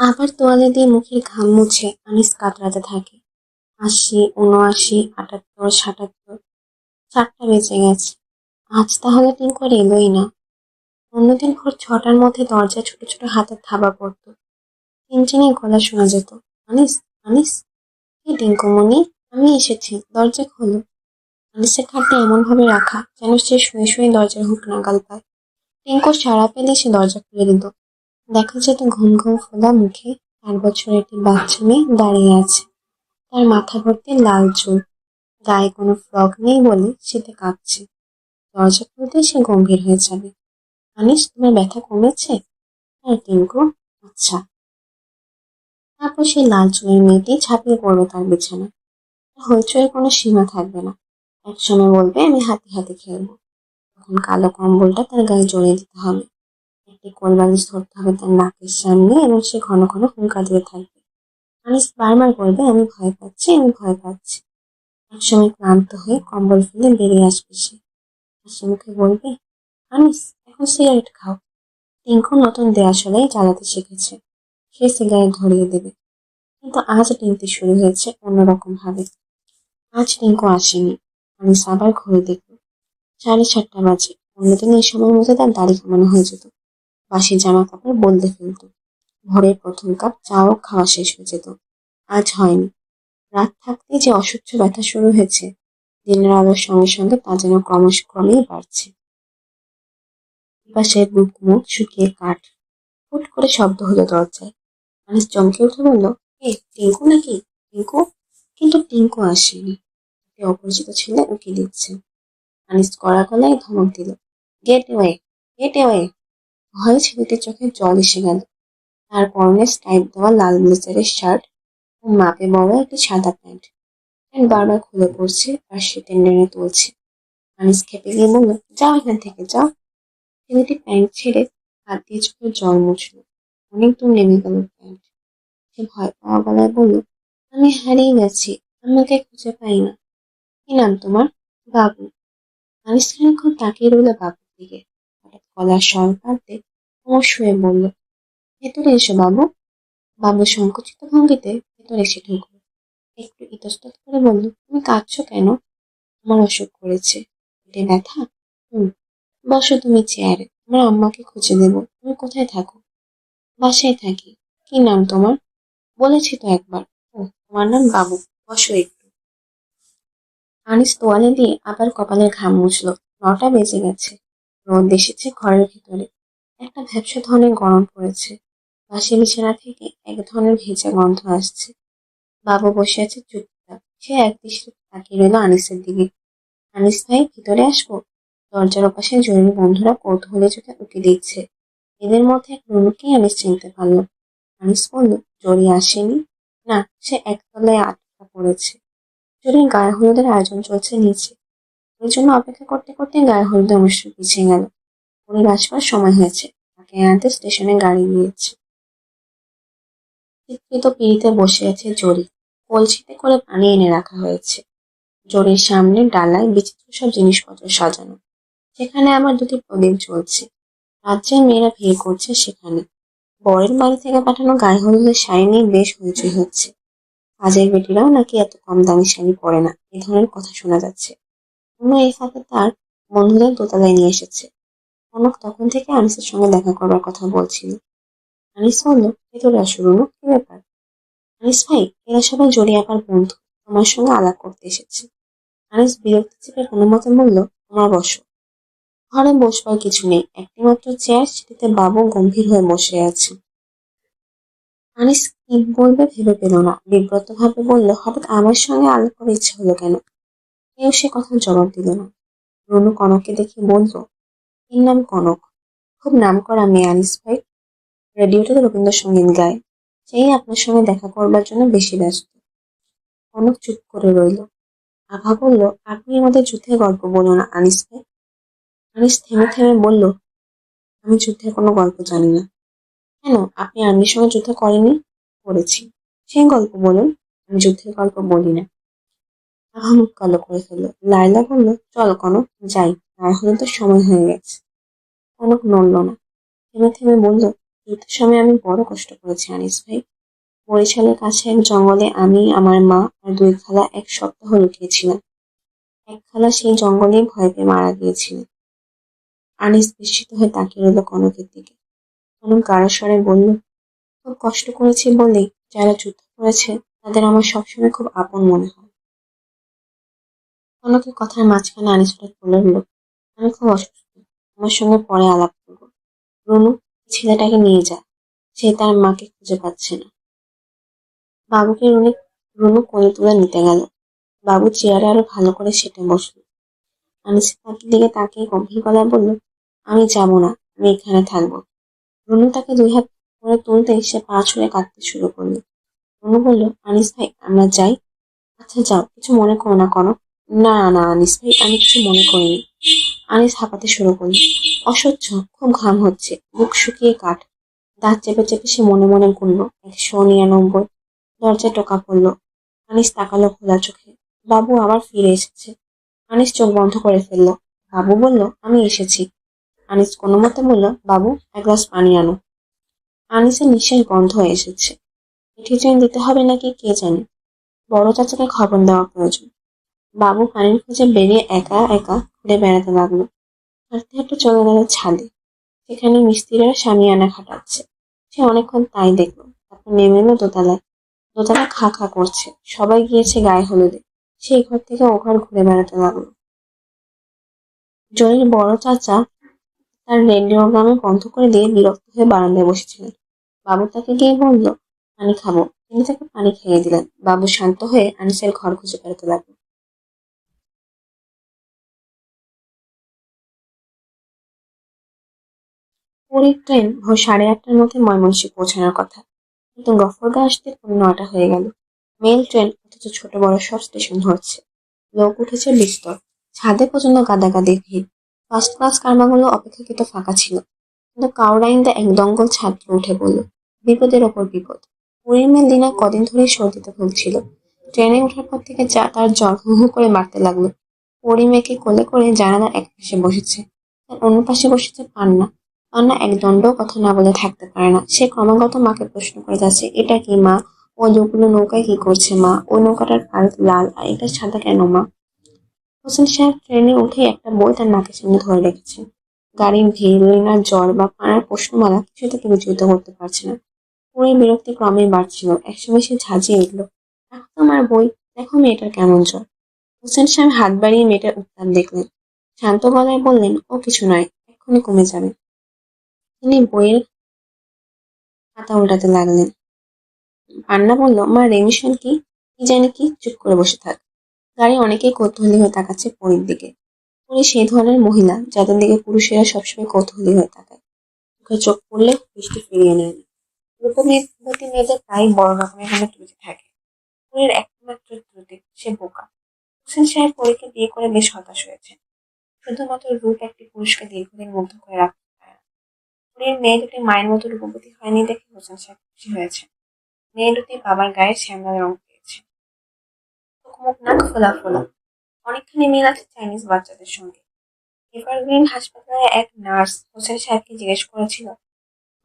আবার তোয়ালে দিয়ে মুখের ঘাম মুছে আনিস কাতরাতে থাকে। আশি, উনআশি, আটাত্তর, সাতাত্তর, চারটা বেঁচে গেছে। আজ তাহলে টিঙ্কু আর এলোই না। অন্যদিন ভোর ছটার মধ্যে দরজায় ছোট ছোট হাতের থাবা পড়তো। টিনটিনে গলা শোনা যেত। আনিস আনিস, কি টিঙ্কুমণি আমি এসেছি, দরজা খোলো। আনিসের খাটটা এমনভাবে রাখা যেন সে শুয়ে শুয়ে দরজার হুক নাগাল পায়। টিঙ্কু সারা পেলে সে দরজা খুলে দিত। দেখা যেত ঘুম ঘুম ফোলা মুখে চার বছর একটি বাচ্চা মেয়ে দাঁড়িয়ে আছে। তার মাথা ভর্তি লাল চুল। গায়ে কোনো ফ্রক নেই বলে শীতে কাঁপছে। দরজা খুলতে সে গম্ভীর হয়ে যাবে। আনিস, তোমার ব্যথা কমেছে? হ্যাঁ টিঙ্কু। আচ্ছা। তারপর সেই লাল চুলের মেয়েটি ঝাঁপিয়ে পড়বে তার বিছানায়। হইচয়ের কোনো সীমা থাকবে না। একসময় বলবে, আমি হাতে হাতে খেলব। তখন কালো কম্বলটা তার গায়ে জড়িয়ে দিতে হবে। একটি কোলবালিশ ধরতে হবে তার নাকের সামনে এবং সে ঘন ঘন হুঙ্কা দিয়ে থাকবে। আনিস বারবার বলবে, আমি ভয় পাচ্ছি, আমি ভয় পাচ্ছি। একসময় ক্লান্ত হয়ে কম্বল ফেলে বেরিয়ে আসবে সে। হাসি মুখে বলবে, আনিস, এখন সিগারেট খাও। টিঙ্কু নতুন দেয়াশলাই জ্বালাতে শিখেছে। সে সিগারেট ধরিয়ে দেবে। কিন্তু আজ টিঙ্কি শুরু হয়েছে অন্যরকম ভাবে আজ টিঙ্কু আসেনি। আনিস আবার ঘুরে দেখল। সাড়ে সাতটা বাজে। অন্যদিন এই সময়ের মধ্যে তার দাড়ি কামানো হয়ে যেত। বাসি জামা কাপড় বলতে ফেলত। ভোরের প্রথম কাপ চাও খাওয়া শেষ হয়ে যেত। আজ হয়নি। রাত থাকতেই যে অসহ্য ব্যথা শুরু হয়েছে, দিনের আলোর সঙ্গে সঙ্গে তা যেন ক্রমশ ক্রমেই বাড়ছে। পাশের বুক মুখ শুকিয়ে কাঠ। ফুট করে শব্দ হলো দরজায়। মানুষ চমকে উঠে বলল, এ, টিঙ্কু নাকি? টিঙ্কু? কিন্তু টিঙ্কু আসেনি। অপরিচিত ছেলে উকি দিচ্ছে। আনিস কড়া গলায় ধমক দিল গেট ওয়ে গেট ওয়ে ভয়ে ছেলেটির চোখে জল এসে গেল। তার পরনে স্টাইপ দেওয়া লাল ব্লেজারের শার্ট ও মাপে বড় একটি সাদা প্যান্ট। প্যান্ট বারবার খুলে পড়ছে, আর সে টেনে তুলছে। আনিস খেপে গিয়ে বলল, যাও এখান থেকে, যাও। ছেলেটি প্যান্ট ছেড়ে হাত দিয়ে চোখে জল মুছল। অনেক দূর নেমে গেল প্যান্ট। সে ভয় পাওয়া গলায় বলল, আমি হারিয়ে গেছি, আমাকে খুঁজে পাই না। কি নাম তোমার? বাবু। আনিস খানিক্ষণ তাকিয়ে রইল বাবুর দিকে। স্বর পাল্টে কোমর শুয়ে বলল, ভেতরে এসো বাবু। বাবু সংকুচিত ভঙ্গিতে ভেতরে এসে ঢুকলো। একটু ইতস্তত করে বলল, তুমি কাঁদছো কেন? আমার অসুখ করেছে। পেটে ব্যথা? হুম, বসো তুমি চেয়ারে, আমার আম্মাকে খুঁজে দেব। তুমি কোথায় থাকো? বাসায় থাকি। কি নাম তোমার? বলেছি তো একবার। ও, তোমার নাম বাবু। বসো একটু। আনিস তোয়ালে দিয়ে আবার কপালের ঘাম মুছল। নটা বেজে গেছে। রোদ এসেছে ঘরের ভিতরে। একটা ভ্যাবসা ধরনের গরম পড়েছে। পাশে বিছানা থেকে এক ধরনের ভেজা গন্ধ আসছে। বাবু বসে আছে চুপচাপ। সে এক দৃষ্টিতে তাকিয়ে রইল আনিসের দিকে। আনিস ভাই, ভিতরে আসব? দরজার ওপাশে জরুরি বন্ধুরা কৌতূহলে চোখে উকি দিচ্ছে। এদের মধ্যে এক রুনুকেই আনিস চিনতে পারল। আনিস বলল, জরি আসেনি? না, সে একতলায় আটকা পড়েছে। জরির গায়ে হলুদের আয়োজন চলছে নিচে। ওই জন্য অপেক্ষা করতে করতে গায়ে হলুদের অনুষ্ঠান পিছিয়ে গেল। পরির আসবার সময় হয়েছে। তাকে আনতে স্টেশনে গাড়ি নিয়েছে চিত্রিত পিড়িতে বসে আছে জরি। কলসিতে করে পানি এনে রাখা হয়েছে। জরির সামনে ডালায় বিচিত্র সব জিনিসপত্র সাজানো। সেখানে আবার দুটি প্রদীপ জ্বলছে। রাজ্যের মেয়েরা ভিড় করছে সেখানে। বরের বাড়ি থেকে পাঠানো গায়ে হলুদের শাড়ি নিয়ে বেশ হইচই হচ্ছে। কাজের বেটিরাও নাকি এত কম দামি শাড়ি পরে না। এ ধরনের কথা শোনা যাচ্ছে। অন্য এই তার বন্ধুদের দোতলায় নিয়ে এসেছে। কনক তখন থেকে আনিসের সঙ্গে দেখা করবার কথা বলছিল। আনিস বলল ভেতরে আসো রুনু, কি ব্যাপার? আনিস ভাই, এরা সবাই জড়িয়ে আপার বন্ধু, তোমার সঙ্গে আলাপ করতে এসেছে। আনিস বিরক্তি চেপে কোনো মতে বলল, তোমরা বসো। ঘরে বসবার কিছু নেই একটি মাত্র চেয়ার, সেটিতে বাবু গম্ভীর হয়ে বসে আছে। আনিস কি বলবে ভেবে পেল না বিব্রত ভাবে বলল, হঠাৎ আমার সঙ্গে আলাপ করার ইচ্ছে হলো কেন? কেউ সে কথা জবাব দিল না। রনু কনককে দেখে বলল এর নাম কনক। খুব নাম করা মেয়ে আনিস ভাই। রেডিওতে রবীন্দ্রসঙ্গীত গায়। সেই আপনার সঙ্গে দেখা করবার জন্য বেশি ব্যস্ত। কনক চুপ করে রইল। আভা বলল, আপনি আমাদের যুদ্ধের গল্প বলুন না আনিস ভাই। আনিস থেমে থেমে বলল, আমি যুদ্ধের কোনো গল্প জানি না। কেন? আপনি আর্মির সঙ্গে যুদ্ধ করেননি? করেছি। সেই গল্প বলুন। আমি যুদ্ধের গল্প বলি না। মুখ কালো করে ফেলল। লাইলা বলল, চল কনক, যাই হলে তো সময় হয়ে গেছে। কনক নড়ল না। থেমে থেমে বলল যুদ্ধের সময় আমি বড় কষ্ট করেছি, আনিস ভাই। বরিশালের কাছে এক জঙ্গলে আমি, আমার মা আর দুই খালা এক সপ্তাহ লুকিয়েছিলাম। এক খালা সেই জঙ্গলেই ভয় পেয়ে মারা গিয়েছিলেন আনিস বিস্মিত হয়ে তাকিয়ে রইল কনকের দিকে। কনক গাঢ় স্বরে বলল, খুব কষ্ট করেছি বলেই যারা যুদ্ধ করেছে, তাদের আমার সবসময় খুব আপন মনে হয়। কনকের কথার মাঝখানে আনিস হঠাৎ বলে উঠল আমি খুব অসুস্থ। আমার সঙ্গে পরে আলাপ করব। রুনু, ছেলেটাকে নিয়ে যা। সে তার মাকে খুঁজে পাচ্ছে না। বাবুকে রুনি, রুনু কোলে তুলে নিতে গেল। বাবু চেয়ারে আরও ভালো করে সেটে বসল। আনিসের তাকির দিকে তাকিয়ে গম্ভীর গলায় বলল, আমি যাব না, আমি এখানে থাকব। রুনু তাকে দুই হাত করে তুলতে সে পা ছুঁড়ে কাঁদতে শুরু করল। রুনু বলল, আনিস ভাই, আমরা যাই। আচ্ছা যাও, কিছু মনে করো না কোনো না না, আনিস ভাই, আমি কিছু মনে করিনি। আনিস হাঁপাতে শুরু করল। অসহ্য, খুব ঘাম হচ্ছে। মুখ শুকিয়ে কাঠ। দাঁত চেপে চেপে সে মনে মনে গুনল একশো নিরানব্বই। দরজায় টোকা পড়ল। আনিস তাকালো খোলা চোখে। বাবু আবার ফিরে এসেছে। আনিস চোখ বন্ধ করে ফেলল। বাবু বলল, আমি এসেছি। আনিস কোনো মতে বলল, বাবু, এক গ্লাস পানি আনো। আনিসের নিঃশ্বাস বন্ধ হয়ে এসেছে। চিঠি ট্রেন দিতে হবে নাকি, কে জানে? বড় চাচাকে খবর দেওয়া প্রয়োজন। বাবু পানির খোঁজে বেরিয়ে একা একা ঘুরে বেড়াতে লাগল। হাঁটতে হাঁটতে চলে গেল ছাদে সেখানে মিস্ত্রিরা সামিয়ানা খাটাচ্ছে। সে অনেকক্ষণ তাই দেখল। তারপর নেমে এলো দোতলায়। দোতলা খা খা করছে। সবাই গিয়েছে গায়ে হলুদে। সেই ঘর থেকে ও ঘর ঘুরে বেড়াতে লাগল। জয়ের বড় চাচা তার রেডিও গ্রামে বন্ধ করে দিয়ে বিরক্ত হয়ে বারান্দায় বসেছিলেন। বাবু তাকে গিয়ে বলল, পানি খাব। তিনি তাকে পানি খেয়ে দিলেন। বাবু শান্ত হয়ে আনিসের ঘর খুঁজে বেড়াতে লাগল। পুরীর ট্রেন ভোর সাড়ে আটটার মধ্যে ময়মনসিংহ পৌঁছানোর কথা। কিন্তু গফরগাঁ আসতে পৌনে নটা হয়ে গেল। মেল ট্রেন অথচ ছোট বড় সব স্টেশন ধরছে। লোক উঠেছে বিস্তর। ছাদে পর্যন্ত গাদাগাদির ভিড়। ফার্স্ট ক্লাস কারমাগুলো অপেক্ষাকৃত ফাঁকা ছিল। কিন্তু কাউরাইন্দা এক দঙ্গল ছাত্র উঠে পড়ল। বিপদের ওপর বিপদ। পুরীর মেল দিনা কদিন ধরেই সর্দিতে ভুগছিল। ট্রেনে ওঠার পর থেকে যা তার জ্বর হু হু করে বাড়তে লাগল। পরি মেয়েকে কোলে করে জানালার এক পাশে বসেছে। তার অন্য পাশে বসেছে পান্না। পান্না এক দণ্ডও কথা না বলে থাকতে পারে না। সে ক্রমাগত মাকে প্রশ্ন করে যাচ্ছে, এটা কি মা? ও দুগুলো নৌকায় কি করছে মা? ওই নৌকাটার কাল লাল আর এটা সাদা কেন মা? হোসেন সাহেব ট্রেনে উঠে একটা বই তার নাকের সামনে ধরে রেখেছেন গাড়ির ভিড় লিনার জ্বর বা পানার প্রশ্নমালা কিছু তাকে বিচলিত করতে পারছে না। পুরো বিরক্তি ক্রমেই বাড়ছিল। একসময় সে ঝাঁঝিয়ে উঠল দেখো আমার বই, দেখো মেয়েটার কেমন জ্বর। হোসেন সাহেব হাত বাড়িয়ে মেয়েটার উত্তাপ দেখলেন। শান্ত গলায় বললেন, ও কিছু নয়, এক্ষুনি কমে যাবে। তিনি বইয়ের পাতা উল্টাতে লাগলেন। পান্না বলল, মা রেমিশন কি? কি জানি কি? চুপ করে বসে থাক। গাড়ি অনেকেই কৌতূহলী হয়ে তাকাচ্ছে পরীর দিকে। পরী সেই ধরনের মহিলা, যাদের দিকে পুরুষেরা সবসময় কৌতূহলী হয়ে তাকায় মুখে চোখ পড়লে বৃষ্টি ফিরিয়ে নেয়। না মেয়েদের প্রায় বড় রকমের কোনো ত্রুটি থাকে। পরীর একমাত্র ত্রুটি সে বোকা। হোসেন সাহেব পরীকে বিয়ে করে বেশ হতাশ হয়েছে। শুধুমাত্র রূপ একটি পুরুষকে দীর্ঘদিন মুগ্ধ করে রাখতে পরীর মেয়ে দুটি মায়ের মতো রূপবতী হয়নি দেখে হোসেন সাহেব খুশি হয়েছে। মেয়ে দুটি বাবার গায়ে শ্যামলা রং পেয়েছে মুখ নাক ফোলা ফোলা। অনেকখানি মিল আছে চাইনিজ বাচ্চাদের সঙ্গে। এভারগ্রিন হাসপাতালে এক নার্স হোসেন সাহেবকে জিজ্ঞেস করেছিল,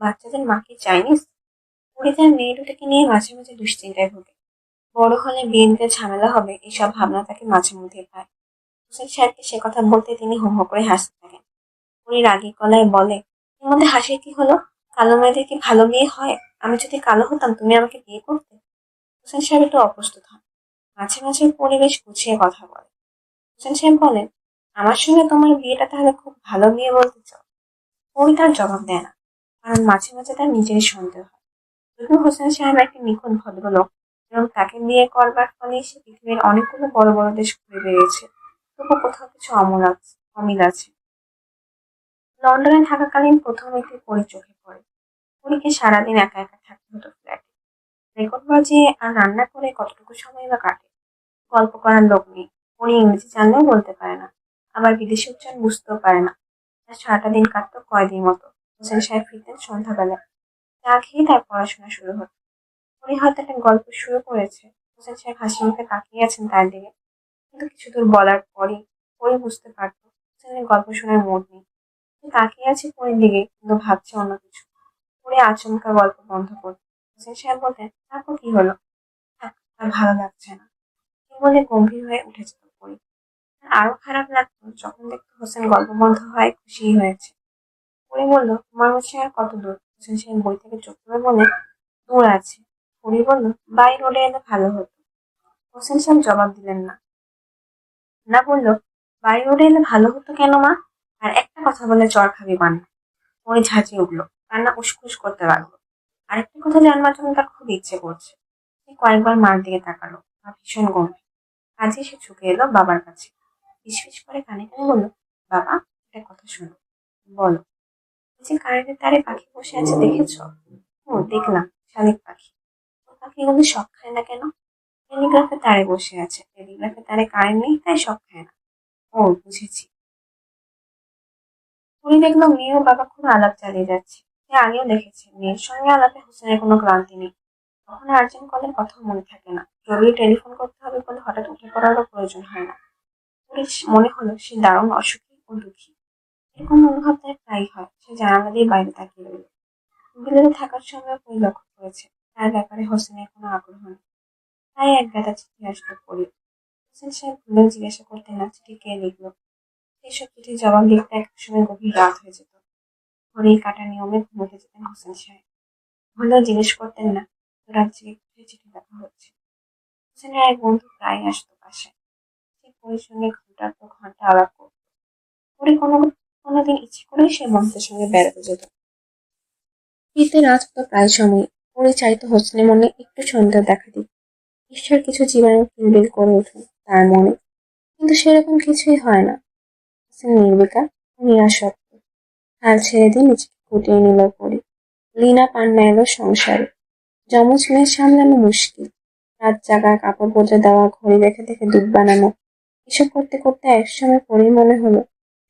বাচ্চাদের মা কি চাইনিজ? পরি তার মেয়ে দুটিকে নিয়ে মাঝে মাঝে দুশ্চিন্তায় ভোগে। বড় হলে বিয়ে ঝামেলা হবে এইসব ভাবনা তাকে মাঝে মধ্যে পায়। হোসেন সাহেবকে সে কথা বলতে তিনি হো হো করে হাসতে থাকেন। উনি রাগী গলায় বলে মধ্যে হাসির কি হলো? কালো মেয়েদের কি ভালো বিয়ে হয়? আমি যদি কালো হতাম, তুমি আমাকে বিয়ে করতে? হোসেন সাহেব একটু অপ্রস্তুত হন মাঝে মাঝে পরিবেশ গুছিয়ে কথা বলে। হোসেন সাহেব বলেন, আমার সঙ্গে তোমার বিয়েটা তাহলে খুব ভালো বিয়ে বলতে চাও? পরি তার জবাব দেয় না, কারণ মাঝে মাঝে তার নিজেরই সন্দেহ হয়। যদিও হোসেন সাহেব একটি নিখুঁত ভদ্রলোক এবং তাকে বিয়ে করবার ফলে সে পৃথিবীর অনেকগুলো বড় বড় দেশ ঘুরে বেরিয়েছে তবু কোথাও কিছু অমল আছে অমিল আছে। লন্ডনে থাকাকালীন প্রথম একটি পরি চোখে পড়ে। পরীকে সারাদিন একা একা থাকতে হতো ফ্ল্যাটে রেকর্ড বাজিয়ে আর রান্না করে কতটুকু সময় বা কাটে? গল্প করার লোক নেই। উনি ইংরেজি জানলেও বলতে পারে না। আবার বিদেশি উচ্চারণ বুঝতেও পারে না। তার সারাটা দিন কাটতো কয়দিন মতো। হোসেন সাহেব ফিরতেন সন্ধ্যাবেলায়। চা খেয়ে তার পড়াশোনা শুরু হতো। উনি হয়তো একটা গল্প শুরু করেছে। হোসেন সাহেব হাসি মুখে তাকিয়ে আছেন তার দিকে। কিন্তু কিছু দূর বলার পরই পরে বুঝতে পারতো হোসেনের গল্প শোনার মোড নেই। তাকিয়ে আছে পরের দিকে, কিন্তু ভাবছে অন্য কিছু। পরে আচমকা গল্প বন্ধ করত। হোসেন সাহেব বলতেন তারপর কি হলো? থাক আর ভালো লাগছে না। কি বলে গম্ভীর হয়ে উঠে যেত আরও খারাপ লাগতো যখন দেখতো হোসেন গল্প বন্ধ হয়, খুশি হয়েছে। পরে বলল ময়মনসিংহ আর কত দূর? হোসেন সাহেব বই থেকে চোখ করে বলে, দূর আছে। পরি বলল, বাই রোডে এলে ভালো হতো। হোসেন সাহেব জবাব দিলেন না। না বলল, বাই রোডে এলে ভালো হতো কেন মা? আর একটা কথা বলে জ্বর খাবি বান ওই ঝাঁঝিয়ে উঠল। কান্না উসখুস করতে লাগল। আরেকটা কথা জানবার জন্য তার খুব ইচ্ছে করছে। সে কয়েকবার মার দিকে তাকালো। মা ভীষণ গম্ভীর। কাজে সে ঝুঁকে এলো বাবার কাছে। ফিসফিস করে কানে কানে বলল, বাবা, একটা কথা শোনো। বলো যে কারেন্টের তারে পাখি বসে আছে দেখেছ? ও, দেখলাম, শালিক পাখি। পাখিগুলো শখ খায় না কেন? টেলিগ্রাফে তারে বসে আছে। টেলিগ্রাফে তারে কারেন্ট নেই, তাই শখ খায় না। ও, বুঝেছি। উনি দেখল মেয়ে ও বাবা খুব আলাপ চালিয়ে যাচ্ছে। সে আগেও দেখেছে, মেয়ের সঙ্গে আলাপে হোসেনের কোনো ক্লান্তি নেই। তখন আর্জেন্ট কলের কথা মনে থাকে না। জরুরি টেলিফোন করতে হবে বলে হঠাৎ উঠে পড়ারও প্রয়োজন হয় না। পুলিশ মনে হলো সে দারুণ অসুখী ও দুঃখী। এরকম অনুভব তার প্রায়ই হয়। সে জানালা দিয়ে বাইরে তাকিয়ে রইল। বিলেতে থাকার সময় পুরী লক্ষ্য করেছে। তার ব্যাপারে হোসেনের কোনো আগ্রহ নেই। তাই এক গাদা চিঠি আসলো পড়ি। হোসেন সাহেব ভুলেও জিজ্ঞাসা করতে না চিঠি কে লিখলো? এসব চিঠির জবাব লিখতে এক সময় গভীর রাত হয়ে যেত। ঘড়ির কাটা নিয়মে ঘুমোতে যেতেন হোসেন সাহেব। ভুলেও জিজ্ঞেস করতেন না রাত জেগে চিঠি লেখা হচ্ছে। হোসেনের এক বন্ধু প্রায় আসতো পাশে সে পরির সঙ্গে ঘণ্টার পর ঘণ্টা আলাপ করতো। পরে কোনো কোনোদিন ইচ্ছে করেই সে বন্ধুদের সঙ্গে বেড়াতে যেত। শীতে রাত হতো প্রায় সময়। পরে চাইতো হোসেনের মনে একটু সন্দেহ দেখা দিক ঈশ্বর কিছু জীবাণু কিলবিল করে উঠুন তার মনে। কিন্তু সেরকম কিছুই হয় না। হোসেন নির্বিকার নিরাসক্ত হাল ছেড়ে দিয়ে নিজেকে গুটিয়ে নিল পরি। লিনা পান্না এলো সংসারে। যমজ মেয়ে সামলানো মুশকিল। রাত জাগা, কাপড় বদলে দেওয়া, ঘড়ি দেখে দেখে দুধ বানানো। এসব করতে করতে একসময় পরেই মনে হলো,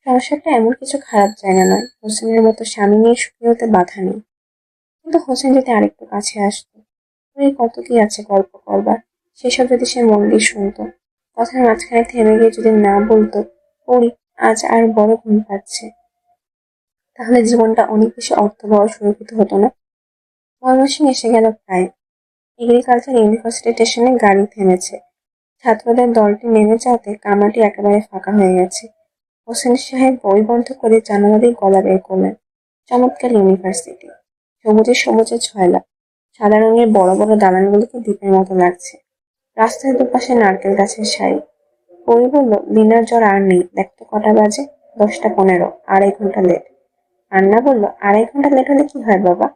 সংসারটা এমন কিছু খারাপ জায়গা নয়। হোসেনের মতো স্বামী নিয়ে সুখী হতে বাধা নেই। কিন্তু হোসেন যদি আরেকটু কাছে আসতো ওই কত কি আছে গল্প করবার? সেসব যদি সে মন দিয়ে শুনতো, কথার মাঝখানে থেমে গিয়ে যদি না বলতো পড়ি আজ আর বড় ঘুম পাচ্ছে। তাহলে জীবনটা অনেক বেশি অর্থবহ সুরক্ষিত হতো না। ময়মনসিং এসে গেল প্রায়। এগ্রিকালচার ইউনিভার্সিটি স্টেশনে গাড়ি থেমেছে। ছাত্রদের দলটি নেমে যাওয়াতে কামরাটি একেবারে ফাঁকা হয়ে গেছে। হোসেন সাহেব বই বন্ধ করে দিয়ে গলা বের করলেন। চমৎকার ইউনিভার্সিটি সবুজে সবুজে ছয়লা। সাদা রঙের বড় বড় দালানগুলিকে দ্বীপের মতো লাগছে। রাস্তার দুপাশে নারকেল গাছের সারি। পরি বলল দিনার জ্বর আর নেই। দেখতো কটা বাজে? দশটা পনেরো, আড়াই ঘণ্টা লেট আন্না বলল, আড়াই ঘণ্টা লেট হলে কি হয় বাবা?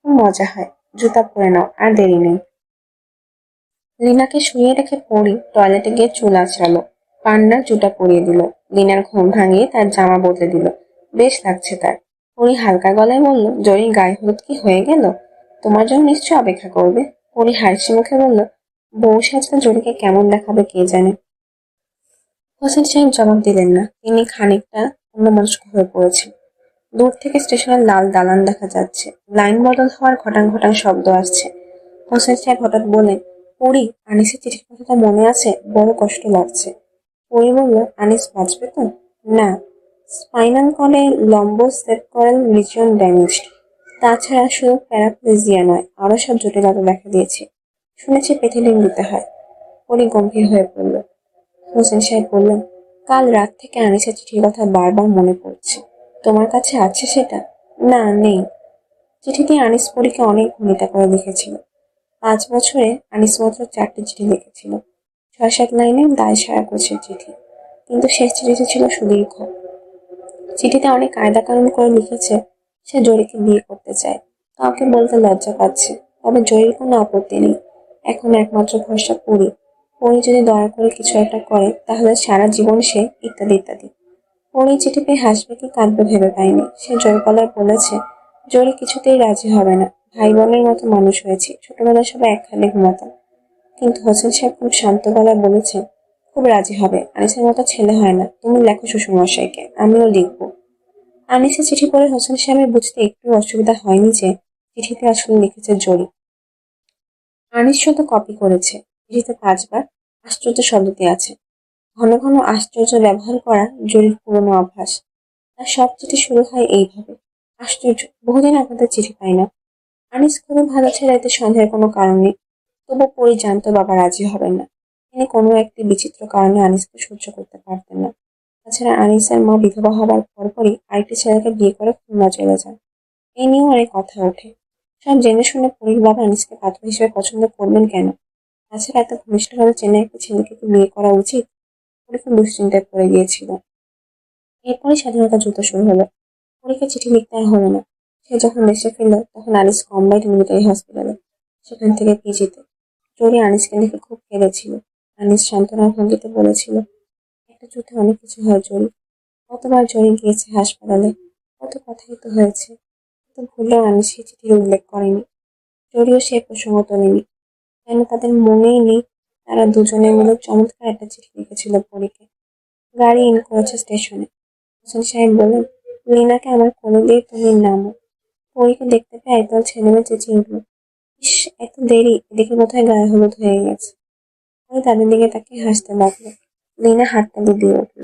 খুব মজা হয়। জুতা পরে নাও, আর দেরি নেই। লিনাকে শুয়ে রেখে পড়ি টয়লেটে গিয়ে চুল আঁচড়ালো। পান্নার জুতা পরিয়ে দিল। লিনার ঘুম ভাঙিয়ে তার জামা বদলে দিল। বেশ লাগছে তার। পরি হালকা গলায় বলল জয়ী গায়ে হলুদ কি হয়ে গেল? তোমার জন্য নিশ্চয় অপেক্ষা করবে। পরি হাসি মুখে বলল, বউ সাজটা জরিকে কেমন দেখাবে কে জানে? হোসেন সাহেব জবাব দিলেন না। তিনি খানিকটা অন্যমনস্ক হয়ে পড়েছেন। দূর থেকে স্টেশনের লাল দালান দেখা যাচ্ছে। লাইন বদল হওয়ার ঘটাং ঘটাং শব্দ আসছে। হোসেন সাহেব হঠাৎ বলেন পড়ি আনিসের চিঠির কথাটা মনে আছে, বড় কষ্ট লাগছে। পড়ি বলল, আনিস বাঁচবে তো? না। স্পাইনাল কলে লম্ব সেপকরাল রিজিয়ন ড্যামেজ তাছাড়া শুধু প্যারাপ্লেজিয়া নয়, আরও সব জটিলতা দেখা দিয়েছে। শুনেছি পেথিলিন দিতে হয়। পরি গম্ভীর হয়ে পড়ল। হোসেন সাহেব বললেন, কাল রাত থেকে আনিসের চিঠির কথা বারবার মনে পড়ছে। তোমার কাছে আছে সেটা? না, নেই। চিঠিতে আনিস পরীকে অনেক ভূমিকা করে লিখেছিল। পাঁচ বছরে আনিস মাত্র চারটি চিঠি লিখেছিল। ছয় সাত লাইনে দায় সারা গোছের চিঠি। কিন্তু শেষ চিঠিটি ছিল সুদীর্ঘ। চিঠিতে অনেক কায়দা কানুন করে লিখেছে, সে জরিকে বিয়ে করতে চায়। কাউকে বলতে লজ্জা পাচ্ছে। তবে জরির কোনো আপত্তি নেই। এখন একমাত্র ভরসা পুরী। পরি যদি দয়া করে কিছু একটা করে, তাহলে সারা জীবন সে ইত্যাদি ইত্যাদি। পরি চিঠি পেয়ে হাসবে কি কাঁদবে ভেবে পায়নি। সে জয়কলায় বলেছে, জোরে কিছুতেই রাজি হবে না। ভাই বোনের মতো মানুষ হয়েছি। ছোটবেলায় সবাই একখানে ঘুমাতাম। কিন্তু হোসেন সাহেব খুব শান্ত গলায় বলেছে খুব রাজি হবে। আনিসের মতো ছেলে হয় না। তুমি লেখো শ্বশুরমশাইকে। আমিও লিখব। আনিসের চিঠি পড়ে হোসেন সাহেবের বুঝতে একটু অসুবিধা হয়নি যে, চিঠিতে আসলে লিখেছে জরি আনিস শুধু কপি করেছে। চিঠিতে পাঁচবার আশ্চর্য শব্দটি আছে। ঘন ঘন আশ্চর্য ব্যবহার করা জরির পুরনো অভ্যাস। তার সব চিঠি শুরু হয় এইভাবে। আশ্চর্য, বহুদিন আপনাদের চিঠি পাই না। আনিস খুবই ভালো ছেলে এতে সন্দেহের কোনো কারণ নেই। তবু পরি জানতো বাবা রাজি হবেন না। তিনি কোনো একটি বিচিত্র কারণে আনিসকে সহ্য করতে পারতেন না। তাছাড়া আনিসের মা বিধবা হবার পরপরই আরেকটি ছেলেকে বিয়ে করে খুলনা চলে যান। এই নিয়েও অনেক কথা ওঠে। সব জেনে শুনে পরীর বাবা আনিসকে পাত্র হিসেবে পছন্দ করবেন কেন? তাছাড়া এত ঘনিষ্ঠভাবে চেনা একটি ছেলেকে কি বিয়ে করা উচিত? পরীক্ষা দুশ্চিন্তায় পড়ে গিয়েছিল। এরপরই স্বাধীনতা যুদ্ধ শুরু হলো। পরীকে চিঠি লিখতে আর হলো না। সে যখন দেশে ফিরল, তখন আনিস কমবাইট মিলিটারি হসপিটালে সেখান থেকে পিজিতে। জোরে আনিসকে দেখে খুব কেঁদেছিল। আনিস সান্ত্বনার ভঙ্গিতে বলেছিল, একটা যুদ্ধে অনেক কিছু হয় জরি কতবার জরি গিয়েছে হাসপাতালে। কত কথাই তো হয়েছে। কিন্তু ভুলেও আনিস সেই চিঠির উল্লেখ করেনি। জরিও সে প্রসঙ্গ তোলেনি কেন তাদের মনেই নেই। তারা দুজনে মিলে চমৎকার একটা চিঠি লিখেছিল পরীকে। গাড়ি ইন করেছে স্টেশনে। হোসেন সাহেব বললেন লিনাকে আমার কোলে দিয়ে তুমি নামো। পরীকে দেখতে পেয়ে একদল ছেলেমেয়ে চেঁচিয়ে উঠল, ইস, এত দেরি। এদিকে কোথায় গায়ে হলুদ হয়ে গেছে। পরে তাদের দিকে তাকে হাসতে লাগল। লিনা হাততালি দিয়ে উঠল।